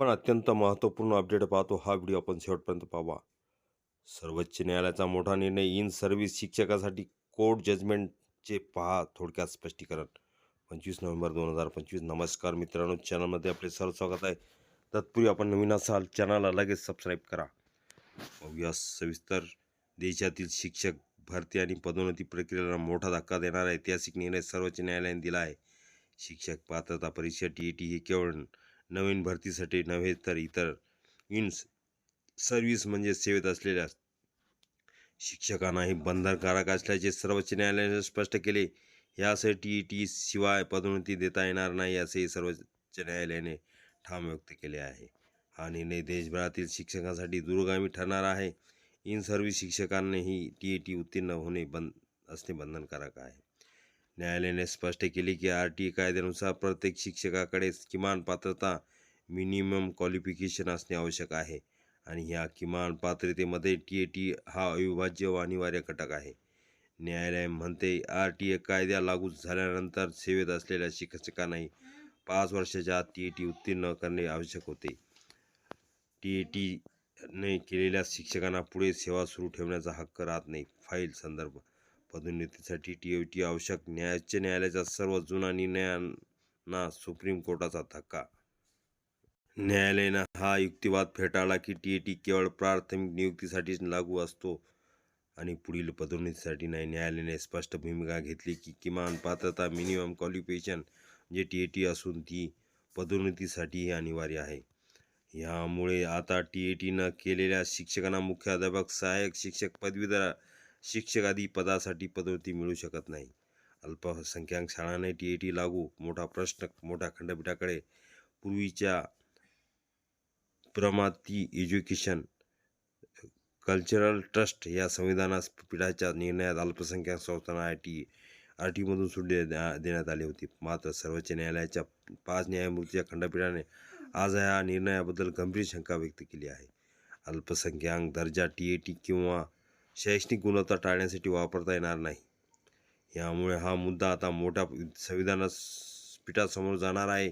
पण अत्यंत महत्त्वपूर्ण अपडेट पाहतो हा व्हिडिओ आपण शेवटपर्यंत पाहावा सर्वोच्च न्यायालयाचा मोठा निर्णय इन सर्व्हिस शिक्षकासाठी कोर्ट जजमेंटचे पहा थोडक्यात स्पष्टीकरण. पंचवीस नोव्हेंबर दोन हजार पंचवीस. नमस्कार मित्रांनो चॅनलमध्ये आपले सर्व स्वागत आहे. तत्पूर्वी आपण नवीन असाल चॅनलला लगेच सबस्क्राईब करा. पाहूया सविस्तर. देशातील शिक्षक भरती आणि पदोन्नती प्रक्रियेला मोठा धक्का देणारा ऐतिहासिक निर्णय सर्वोच्च न्यायालयाने दिला आहे. शिक्षक पात्रता परीक्षा टी ई टी ही केवळ नवीन भरतीसाठी नव्हे तर इतर इन सर्व्हिस म्हणजे सेवेत असलेल्या शिक्षकांनाही बंधनकारक असल्याचे सर्वोच्च न्यायालयाने स्पष्ट केले. यासाठी टी ई शिवाय पदोन्नती देता येणार नाही असेही सर्वोच्च न्यायालयाने ठाम व्यक्त केले आहे. हा निर्णय देशभरातील शिक्षकांसाठी दूरगामी ठरणार आहे. इन सर्व्हिस शिक्षकांनीही टी ई टी उत्तीर्ण होणे बंद असणे बंधनकारक आहे. न्यायालयाने स्पष्ट केले की आर टी कायद्यानुसार प्रत्येक शिक्षकाकडे किमान पात्रता मिनिमम क्वालिफिकेशन असणे आवश्यक आहे आणि ह्या किमान पात्रतेमध्ये टी ए टी हा अविभाज्य व अनिवार्य घटक आहे. न्यायालय म्हणते आर टी ए कायदा लागू झाल्यानंतर सेवेत असलेल्या शिक्षकांनाही पाच वर्षाच्या आत टी ए टी उत्तीर्ण करणे आवश्यक होते. टी ए टीने केलेल्या शिक्षकांना पुढे सेवा सुरू ठेवण्याचा हक्क राहत नाही. फाईल संदर्भ पदोन्नतीसाठी टी ओ टी आवश्यक न्यायाच्च न्यायालयाचा सर्व जुना निर्णयांना सुप्रीम कोर्टाचा धक्का. न्यायालयानं हा युक्तिवाद फेटाळला की टी ए टी केवळ प्राथमिक नियुक्तीसाठीच लागू असतो आणि पुढील पदोन्नतीसाठी नाही. न्यायालयाने स्पष्ट भूमिका घेतली की किमान पात्रता मिनिमम क्वालिफिकेशन जे टी ए टी असून ती पदोन्नतीसाठीही अनिवार्य आहे. ह्यामुळे आता टी ए टीनं केलेल्या शिक्षकांना मुख्याध्यापक सहाय्यक शिक्षक पदवीधर शिक्षक आदी पदासाठी पदोन्नती मिळू शकत नाही. अल्पसंख्याक शाळांना टी ए टी लागू मोठा प्रश्न मोठ्या खंडपीठाकडे पूर्वीच्या प्रमाती एज्युकेशन कल्चरल ट्रस्ट या संविधानास पीठाच्या निर्णयात अल्पसंख्याक संस्थांना आय टी आर टीमधून सूट दे देण्यात आली होती. मात्र सर्वोच्च न्यायालयाच्या पाच न्यायमूर्तीच्या खंडपीठाने आज या निर्णयाबद्दल गंभीर शंका व्यक्त केली आहे. अल्पसंख्याक दर्जा टी ए टी किंवा शैक्षणिक गुणवत्ता टाळण्यासाठी वापरता येणार नाही. यामुळे हा मुद्दा आता मोठ्या संविधान पीठासमोर जाणार आहे.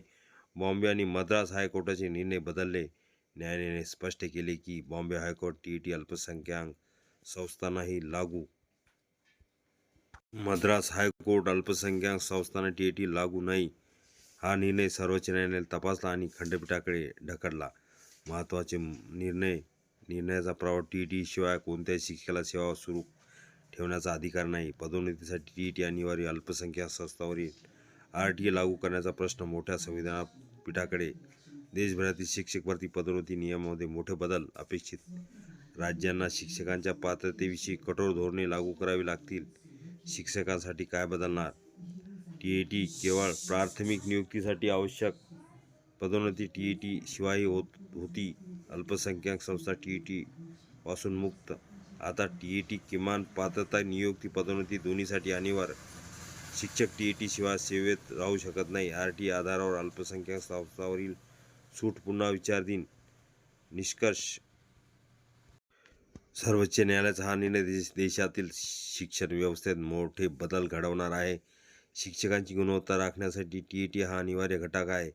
बॉम्बे आणि मद्रास हायकोर्टाचे निर्णय बदलले. न्यायालयाने स्पष्ट केले की Bombay high court T E T अल्पसंख्याक संस्थांनाही लागू. मद्रास हायकोर्ट अल्पसंख्याक संस्थांना टी ए टी लागू नाही. हा निर्णय सर्वोच्च न्यायालयाने तपासला आणि खंडपीठाकडे ढकलला. महत्त्वाचे निर्णय निर्णयाचा प्रभाव टी ई टी शिवाय कोणत्याही शिक्षकाला सेवा सुरू ठेवण्याचा अधिकार नाही. पदोन्नतीसाठी टी ई टी अनिवार्य अल्पसंख्याक संस्थावरील आर टी ए लागू करण्याचा प्रश्न मोठ्या संविधान पीठाकडे देशभरातील शिक्षक भरती पदोन्नती नियमामध्ये मोठे बदल अपेक्षित. राज्यांना शिक्षकांच्या पात्रतेविषयी कठोर धोरणे लागू करावी लागतील. शिक्षकांसाठी काय बदलणार? टी ए टी केवळ प्राथमिक नियुक्तीसाठी आवश्यक पदोन्नती टी ई टी शिवाय होत होती. अल्पसंख्याक संस्था टी ई टी पासून मुक्त. आता टी ई टी किमान पात्रता नियुक्ती पदोन्नती दोन्हीसाठी अनिवार्य. शिक्षक टी ई टी शिवाय सेवेत राहू शकत नाही. आर टी आधारावर अल्पसंख्याक संस्थावरील सूट पुन्हा विचारधीन. निष्कर्ष सर्वोच्च न्यायालयाचा हा निर्णय देश देशातील शिक्षण व्यवस्थेत मोठे बदल घडवणार आहे. शिक्षकांची गुणवत्ता राखण्यासाठी टी ई टी हा अनिवार्य घटक आहे.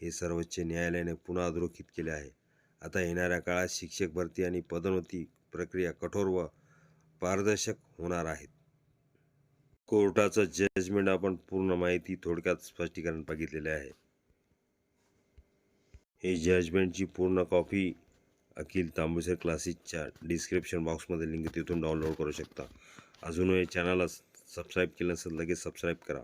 हे सर्वोच्च न्यायालयाने पुन्हा अधोरेखित केले आहे. आता येणाऱ्या काळात शिक्षक भरती आणि पदोन्नती प्रक्रिया कठोर व पारदर्शक होणार आहेत. कोर्टाचं जजमेंट आपण पूर्ण माहिती थोडक्यात स्पष्टीकरण बघितलेले आहे. हे जजमेंटची पूर्ण कॉपी अखिल तांबुसर क्लासेसच्या डिस्क्रिप्शन बॉक्समध्ये लिंक तिथून डाउनलोड करू शकता. अजूनही चॅनलला सबस्क्राईब केलं नसेल लगेच सबस्क्राईब करा.